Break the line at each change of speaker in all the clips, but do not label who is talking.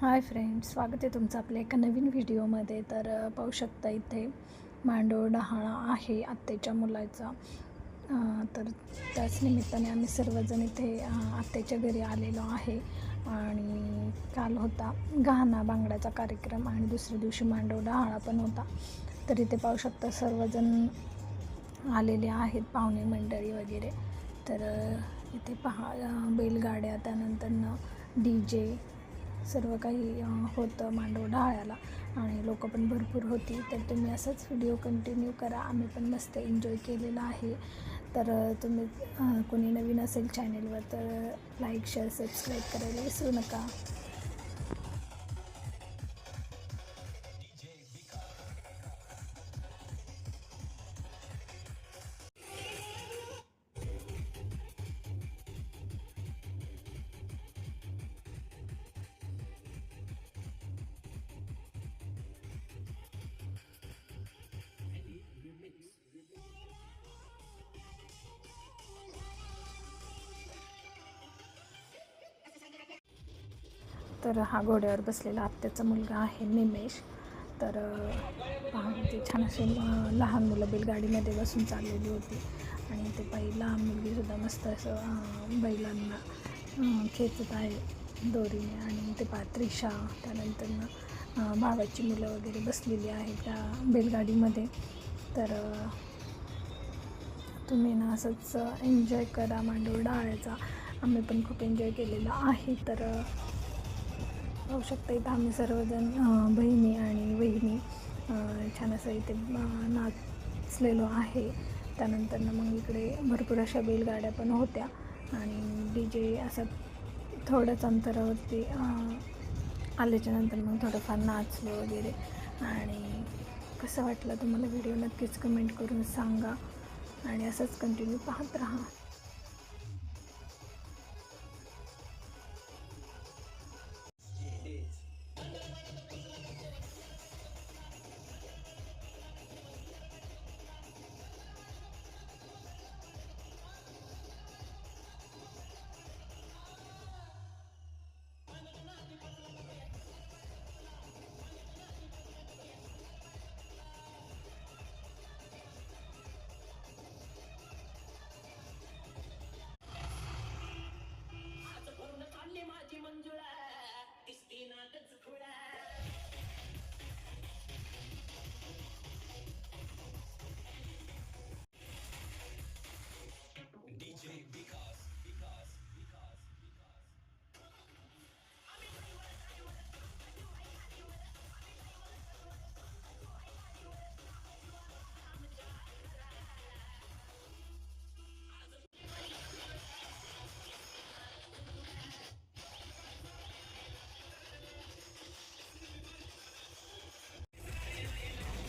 Hi friends स्वागत आहे तुमचं आपल्या एका नवीन व्हिडिओमध्ये. तर पाहू शकता इथे मांडव डहाळा आहे आत्याच्या मुलाचा. तर त्याच निमित्ताने आम्ही सर्वजण इथे आत्तेच्या आत्याच्या घरी आलेलो आहे. आणि काल होता गहाणा बांगड्याचा कार्यक्रम आणि दुसऱ्या दिवशी मांडव डहाळा पण होता. तर इथे पाहू शकता सर्वजण आलेले आहेत पाहुणे मंडळी वगैरे. तर इथे पहा बैलगाड्या त्यानंतर डी जे सर्व काही होतं मांडव ढाळायला आणि लोक पण भरपूर होती. तर तुम्ही असंच व्हिडिओ कंटिन्यू करा. आम्ही पण मस्त एन्जॉय केलेला आहे. तर तुम्ही कोणी नवीन असेल चॅनेलवर तर लाईक शेअर सबस्क्राईब करायला विसरू नका. तर हा घोड्यावर बसलेला आत्याचा मुलगा आहे निमेश. तर पहा ते छान असे लहान मुलं बैलगाडीमध्ये बसून चाललेली होती. आणि ते बाई लहान मुलगीसुद्धा मस्त असं बैलांना खेचत आहे दोरीने. आणि ते पहा त्यानंतर भावाची मुलं वगैरे बसलेली आहेत त्या बैलगाडीमध्ये. तर तुम्ही ना असंच एन्जॉय करा मांडूर डाळ्याचा आम्ही पण खूप एन्जॉय केलेला आहे. तर पाहू शकता इथं आम्ही सर्वजण बहिणी आणि वहिनी छान असं इथे नाचलेलो आहे. त्यानंतर मग इकडे भरपूर अशा बैलगाड्या पण होत्या. आणि डी जे असं थोड्याच अंतरावरती आल्याच्यानंतर मग थोडंफार नाचलो वगैरे. आणि कसं वाटलं तुम्हाला व्हिडिओ नक्कीच कमेंट करून सांगा. आणि असंच कंटिन्यू पाहत राहा.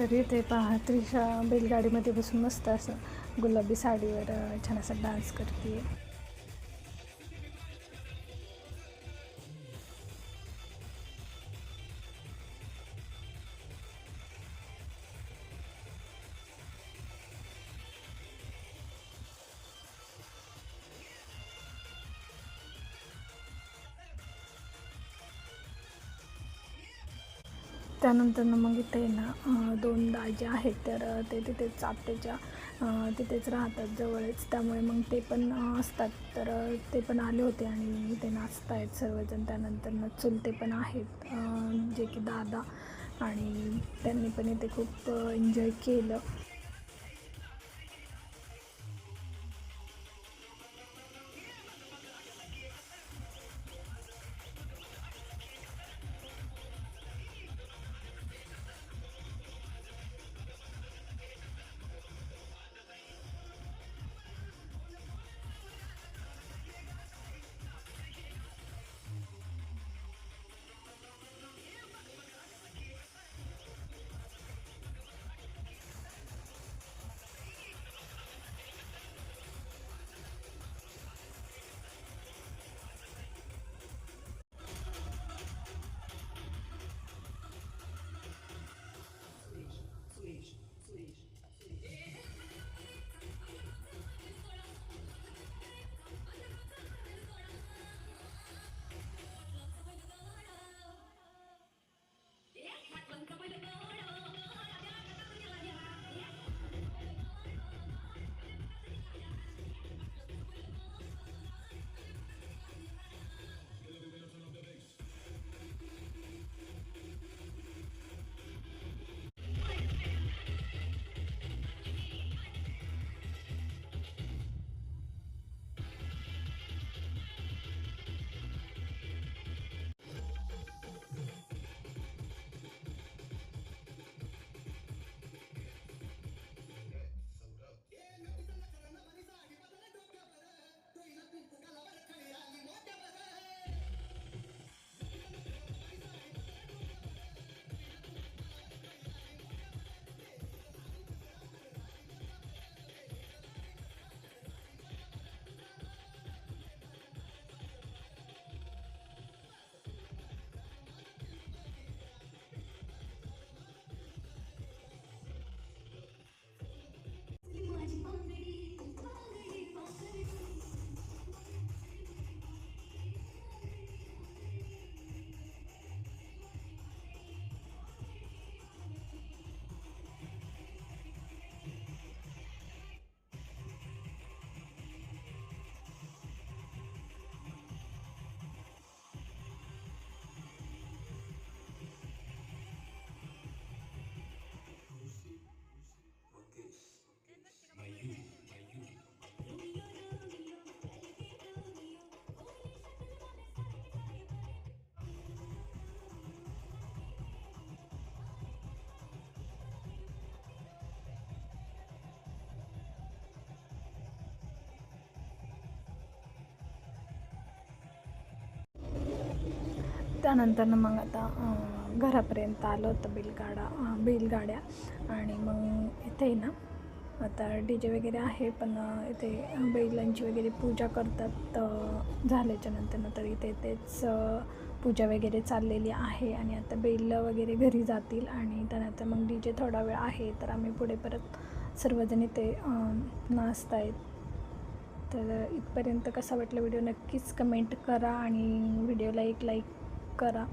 तरी ते पहा. त्रिशा बैलगाडीमध्ये बसून मस्त असं गुलाबी साडीवर छान असा डान्स करते त्यानंतर मग इथे ना दोन दाजे आहेत. तर ते तिथेच चापटेच्या तिथेच राहतात जवळच. त्यामुळे मग ते पण असतात. तर ते पण आले होते आणि इथे नाचत आहेत सर्वजण. त्यानंतर ना चुलते पण आहेत जे की दादा आणि त्यांनी पण इथे खूप एन्जॉय केलं. त्यानंतर मग आता घरापर्यंत आलं होतं बैलगाडा बैलगाड्या. आणि मग इथे ना आता डी जे वगैरे आहे पण इथे बैलांची वगैरे पूजा करतात झाल्याच्यानंतर तर इथे तेच पूजा वगैरे चाललेली आहे. आणि आता बैल वगैरे घरी जातील आणि त्यानंतर मग डी जे थोडा वेळ आहे तर आम्ही पुढे परत सर्वजण इथे अं, नाचत आहेत तर इथपर्यंत कसा वाटला व्हिडिओ नक्कीच कमेंट करा आणि व्हिडिओला एक लाईक करा.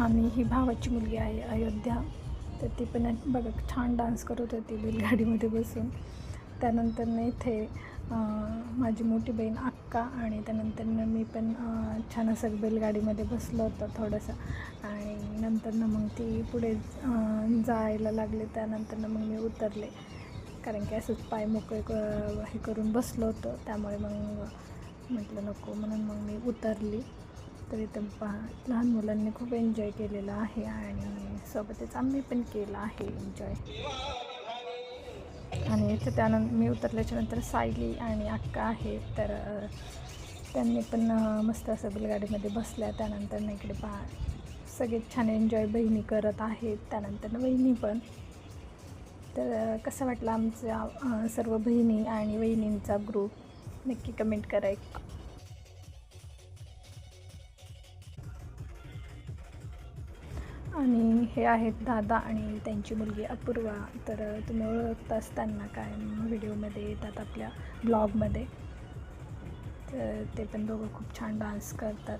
आणि ही भावाची मुलगी आहे अयोध्या. तर ती पण बघा छान डान्स करत होती बैलगाडीमध्ये बसून. त्यानंतर इथे माझी मोठी बहीण अक्का आणि त्यानंतर मी पण छान असं बैलगाडीमध्ये बसलो होतो थोडंसं. आणि नंतरनं मग ती पुढे जायला लागले. त्यानंतर मग मी उतरले. कारण की असंच पाय मोकळे क- हे करून बसलो होतो. त्यामुळे मग म्हटलं नको म्हणून मग मी उतरली. तर इथं पहा लहान मुलांनी खूप एन्जॉय केलेला आहे आणि सोबतच आम्ही पण केलं आहे एन्जॉय आणि इथं त्यानंतर मी उतरल्याच्या नंतर सायली आणि अक्का आहे तर त्यांनी पण मस्त असं बैलगाडीमध्ये बसल्या. त्यानंतर ना इकडे पहा सगळे छान एन्जॉय बहिणी करत आहेत. त्यानंतर बहिणी पण. तर कसं वाटलं आमचा सर्व बहिणी आणि वहिनींचा ग्रुप नक्की कमेंट करा आणि हे आहेत दादा आणि त्यांची मुलगी अपूर्वा. तर तुम्ही ओळखत असताना काय व्हिडिओमध्ये येतात आपल्या ब्लॉगमध्ये? तर ते पण दोघं खूप छान डान्स करतात.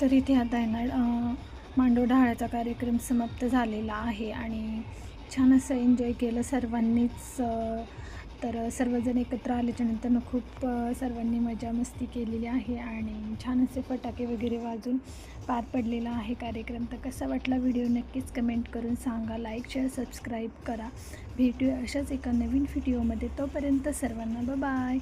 तर इथे आता आहे ना मांडव ढाळ्याचा कार्यक्रम समाप्त झालेला आहे आणि छान असं एन्जॉय केलं सर्वांनीच तर सर्वजण एकत्र आल्याच्यानंतर खूप सर्वांनी मजा मस्ती केलेली आहे आणि छान असे फटाके वगैरे वाजून पार पडलेला आहे कार्यक्रम. तर कसा वाटला व्हिडिओ नक्कीच कमेंट करून सांगा लाईक शेअर सबस्क्राईब करा. भेटूया अशाच एका नवीन व्हिडिओमध्ये तोपर्यंत सर्वांना बाय